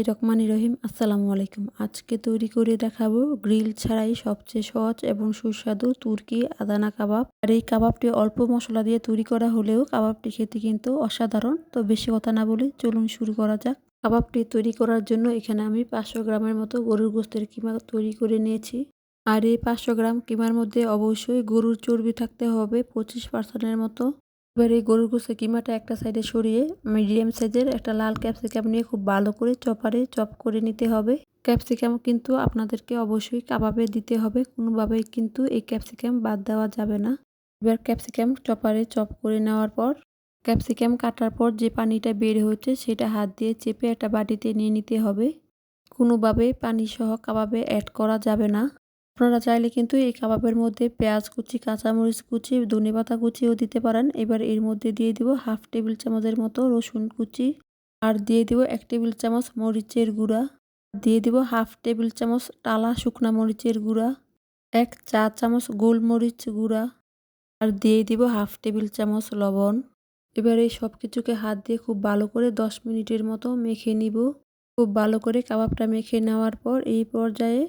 বিসমিল্লাহ রহমানি রহিম। আসসালামু আলাইকুম। আজকে তৈরি করে দেখাবো গ্রিল ছাড়াই সবচেয়ে সহজ এবং সুস্বাদু তুর্কি আদানা কাবাব। আর এই কাবাবটি অল্প মশলা দিয়ে তৈরি করা হলেও কাবাবটি খেতে কিন্তু অসাধারণ। তো বেশি কথা না বলে চলুন শুরু করা যাক। কাবাবটি তৈরি করার জন্য এখানে আমি পাঁচশো গ্রামের মতো গরুর গোস্তের কিমা তৈরি করে নিয়েছি। আর এই পাঁচশো গ্রাম কিমার মধ্যে অবশ্যই গরুর চর্বি থাকতে হবে পঁচিশ পার্সেন্টের মতো। এবার এই গরুর গোসে কিমাটা একটা সাইডে সরিয়ে মিডিয়াম সাইজের একটা লাল ক্যাপসিকাম নিয়ে খুব ভালো করে চপারে চপ করে নিতে হবে। ক্যাপসিকাম কিন্তু আপনাদেরকে অবশ্যই কাবাবে দিতে হবে কোনোভাবেই কিন্তু এই ক্যাপসিকাম বাদ দেওয়া যাবে না। এবার ক্যাপসিকাম চপারে চপ করে নেওয়ার পর ক্যাপসিকাম কাটার পর যে পানিটা বের হয়েছে সেটা হাত দিয়ে চেপে একটা বাটিতে নিয়ে নিতে হবে। কোনোভাবে পানি সহ কাবাবে অ্যাড করা যাবে না। আপনারা চাইলে কিন্তু এই কাবাবের মধ্যে পেঁয়াজ কুচি, কাঁচামরিচ কুচি ধনে পাতা কুচিও দিতে পারেন। এবার এর মধ্যে দিয়ে দিব হাফ টেবিল চামচের মতো রসুন কুচি আর দিয়ে দিব এক টেবিল চামচ মরিচের গুঁড়া। দিয়ে দিব হাফ টেবিল চামচ টালা শুকনা মরিচের গুঁড়া, এক চা চামচ গোলমরিচ গুঁড়া আর দিয়ে দিব হাফ টেবিল চামচ লবণ। এবার এই সব কিছুকে হাত দিয়ে খুব ভালো করে দশ মিনিটের মতো মেখে নিব। খুব ভালো করে কাবাবটা মেখে নেওয়ার পর এই পর্যায়ে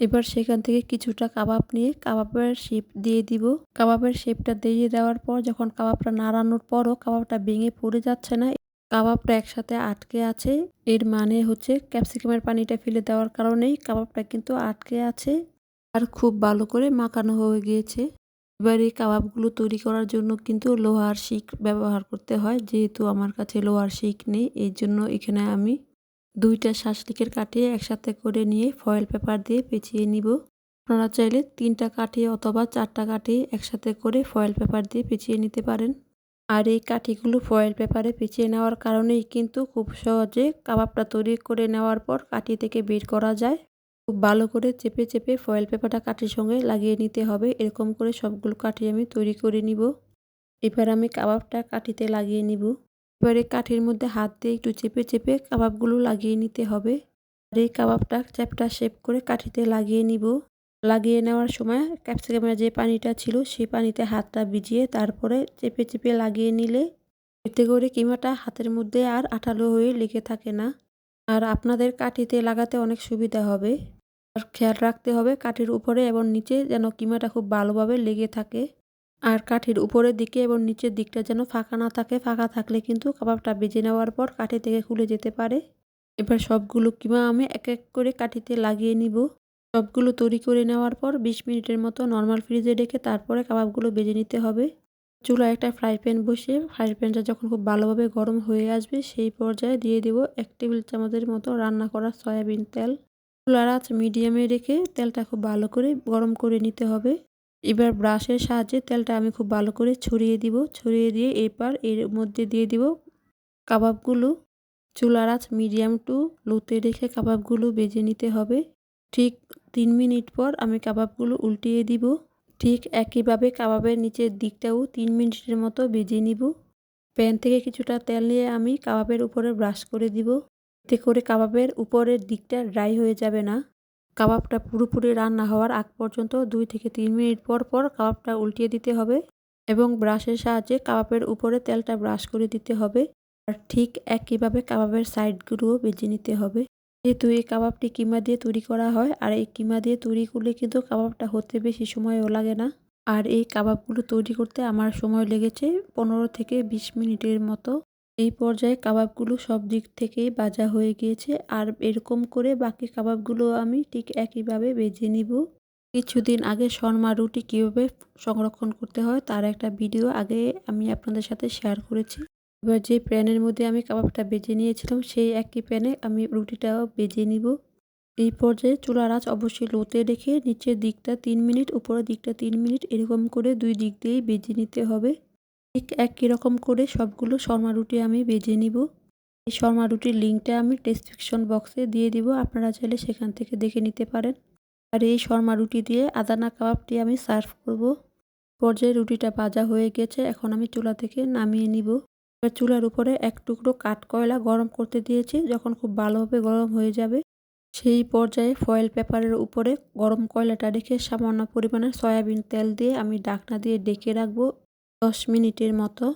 এবার সেখান থেকে কিছুটা কাবাব নিয়ে কাবাবের শেপ দিয়ে দিব। কাবাবের শেপটা দিয়ে দেওয়ার পর যখন কাবাবটা নাড়ানোর পরও কাবাবটা ভেঙে পড়ে যাচ্ছে না, কাবাবটা একসাথে আটকে আছে। এর মানে হচ্ছে ক্যাপসিকামের পানিটা ফেলে দেওয়ার কারণেই কাবাবটা কিন্তু আটকে আছে আর খুব ভালো করে মাখানো হয়ে গিয়েছে। এবার এই কাবাবগুলো তৈরি করার জন্য কিন্তু লোহার শিক ব্যবহার করতে হয়, যেহেতু আমার কাছে লোহার শিক নেই এই জন্য এখানে আমি দুইটা শাসলিকের কাঠিয়ে একসাথে করে নিয়ে ফয়েল পেপার দিয়ে পেঁচিয়ে নিব। আপনারা চাইলে তিনটা কাঠি অথবা চারটা কাঠি একসাথে করে ফয়েল পেপার দিয়ে পেঁচিয়ে নিতে পারেন। আর এই কাঠিগুলো ফয়েল পেপারে পেঁচিয়ে নেওয়ার কারণেই কিন্তু খুব সহজে কাবাবটা তৈরি করে নেওয়ার পর কাঠি থেকে বের করা যায়। খুব ভালো করে চেপে চেপে ফয়েল পেপারটা কাঠির সঙ্গে লাগিয়ে নিতে হবে। এরকম করে সবগুলো কাঠি আমি তৈরি করে নিব। এবার আমি কাবাবটা কাঠিতে লাগিয়ে নিব। এবারে কাঠির মধ্যে হাত দিয়ে একটু চেপে চেপে কাবাবগুলো লাগিয়ে নিতে হবে। আর এই কাবাবটা চ্যাপটা শেপ করে কাঠিতে লাগিয়ে নিব। লাগিয়ে নেওয়ার সময় ক্যাপসিকামের যে পানিটা ছিল সেই পানিতে হাতটা ভিজিয়ে তারপরে চেপে চেপে লাগিয়ে নিলে এতে করে কিমাটা হাতের মধ্যে আর আঠালো হয়ে লেগে থাকে না। আর আপনাদের কাঠিতে লাগাতে অনেক সুবিধা হবে। আর খেয়াল রাখতে হবে কাঠির উপরে এবং নিচে যেন কিমাটা খুব ভালোভাবে লেগে থাকে। আর কাঠির উপরের দিকে এবং নিচের দিকটা যেন ফাঁকা না থাকে, ফাঁকা থাকলে কিন্তু কাবাবটা বেজে নেওয়ার পর কাঠি থেকে খুলে যেতে পারে। এবার সবগুলো কিমা আমি এক এক করে কাঠিতে লাগিয়ে নিব। সবগুলো তৈরি করে নেওয়ার পর বিশ মিনিটের মতো নর্মাল ফ্রিজে রেখে তারপরে কাবাবগুলো বেজে নিতে হবে। চুলায় একটা ফ্রাই প্যান বসিয়ে ফ্রাই প্যানটা যখন খুব ভালোভাবে গরম হয়ে আসবে সেই পর্যায়ে দিয়ে দিব এক টেবিল চামচের মতো রান্না করা সয়াবিন তেল। চুলার আঁচ মিডিয়ামে রেখে তেলটা খুব ভালো করে গরম করে নিতে হবে। এবার ব্রাশের সাহায্যে তেলটা আমি খুব ভালো করে ছড়িয়ে দিব। ছড়িয়ে দিয়ে এবার এর মধ্যে দিয়ে দিব কাবাবগুলো। চুলার আঁচ মিডিয়াম টু লোতে রেখে কাবাবগুলো বেজে নিতে হবে। ঠিক তিন মিনিট পর আমি কাবাবগুলো উল্টিয়ে দিব। ঠিক একইভাবে কাবাবের নিচের দিকটাও তিন মিনিটের মতো বেজে নিব। প্যান থেকে কিছুটা তেল নিয়ে আমি কাবাবের উপরে ব্রাশ করে দিব। এতে করে কাবাবের উপরের দিকটা ড্রাই হয়ে যাবে না। কাবাবটা পুরোপুরি রান্না হওয়ার আগ পর্যন্ত দুই থেকে তিন মিনিট পর পর কাবাবটা উল্টিয়ে দিতে হবে এবং ব্রাশের সাহায্যে কাবাবের উপরে তেলটা ব্রাশ করে দিতে হবে আর ঠিক একইভাবে কাবাবের সাইডগুলোও বেজে নিতে হবে। যেহেতু এই কাবাবটি কিমা দিয়ে তৈরি করা হয় আর এই কিমা দিয়ে তৈরি করলে কিন্তু কাবাবটা হতে বেশি সময়ও লাগে না। আর এই কাবাবগুলো তৈরি করতে আমার সময় লেগেছে পনেরো থেকে বিশ মিনিটের মতো। এই পর্যায়ে কাবাবগুলো সব দিক থেকেই বাজা হয়ে গিয়েছে আর এরকম করে বাকি কাবাবগুলো আমি ঠিক একইভাবে বেজে নিব। কিছুদিন আগে শর্মা রুটি কীভাবে সংরক্ষণ করতে হয় তার একটা ভিডিও আগে আমি আপনাদের সাথে শেয়ার করেছি। এবার যে প্যানের মধ্যে আমি কাবাবটা বেজে নিয়েছিলাম সেই একই প্যানে আমি রুটিটাও বেজে নিব। এই পর্যায়ে চুলার আঁচ অবশ্যই লোতে রেখে নিচের দিকটা তিন মিনিট, উপরের দিকটা তিন মিনিট এরকম করে দুই দিক দিয়েই বেজে নিতে হবে। ঠিক একই রকম করে সবগুলো শর্মা রুটি আমি বেজে নিব। এই শর্মা রুটির লিঙ্কটা আমি ডেসক্রিপশন বক্সে দিয়ে দিব, আপনারা চাইলে সেখান থেকে দেখে নিতে পারেন। আর এই শর্মা রুটি দিয়ে আদানা কাবাবটি আমি সার্ভ করব। পর্যায়ে রুটিটা ভাজা হয়ে গেছে, এখন আমি চুলা থেকে নামিয়ে নিব। চুলার উপরে এক টুকরো কাঠ কয়লা গরম করতে দিয়েছি, যখন খুব ভালোভাবে গরম হয়ে যাবে। সেই পর্যায়ে ফয়েল পেপারের উপরে গরম কয়লাটা রেখে সামান্য পরিমাণে সয়াবিন তেল দিয়ে আমি ডাকনা দিয়ে ডেকে রাখব। দশ মিনিটের মতো।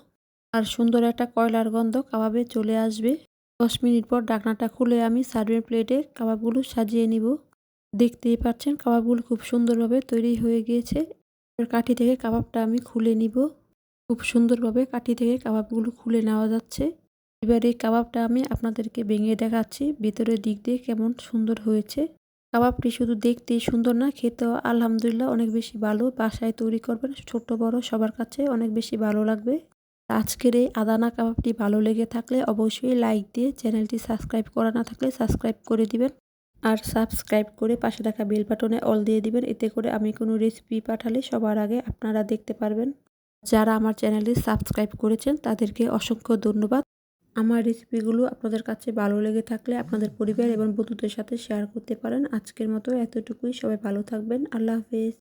আর সুন্দর একটা কয়লার গন্ধ কাবাবে চলে আসবে। দশ মিনিট পর ডাকনাটা খুলে আমি সার্ভিং প্লেটে কাবাবগুলো সাজিয়ে নিব। দেখতেই পাচ্ছেন কাবাবগুলো খুব সুন্দরভাবে তৈরি হয়ে গিয়েছে। এবার কাঠি থেকে কাবাবটা আমি খুলে নিব। খুব সুন্দরভাবে কাঠি থেকে কাবাবগুলো খুলে নেওয়া যাচ্ছে। এবার এই কাবাবটা আমি আপনাদেরকে ভেঙে দেখাচ্ছি। ভেতরের দিক দিয়ে কেমন সুন্দর হয়েছে। কাবাবটি শুধু দেখতেই সুন্দর না, খেতেও আলহামদুলিল্লাহ অনেক বেশি ভালো। বাসায় তৈরি করবেন ছোট বড় সবার কাছে অনেক বেশি ভালো লাগবে। আজকের এই আদানা কাবাবটি ভালো লেগে থাকলে অবশ্যই লাইক দিয়ে চ্যানেলটি সাবস্ক্রাইব করা না থাকলে সাবস্ক্রাইব করে দিবেন। আর সাবস্ক্রাইব করে পাশে থাকা বেল বাটনে অল দিয়ে দিবেন, এতে করে আমি কোনো রেসিপি পাঠালে সবার আগে আপনারা দেখতে পারবেন। যারা আমার চ্যানেলটি সাবস্ক্রাইব করেছেন তাদেরকে অসংখ্য ধন্যবাদ। আমার রেসিপিগুলো আপনাদের কাছে ভালো লেগে থাকলে আপনাদের পরিবার এবং বন্ধুদের সাথে শেয়ার করতে পারেন। আজকের মতো এতটুকুই। সবাই ভালো থাকবেন। আল্লাহ হাফেজ।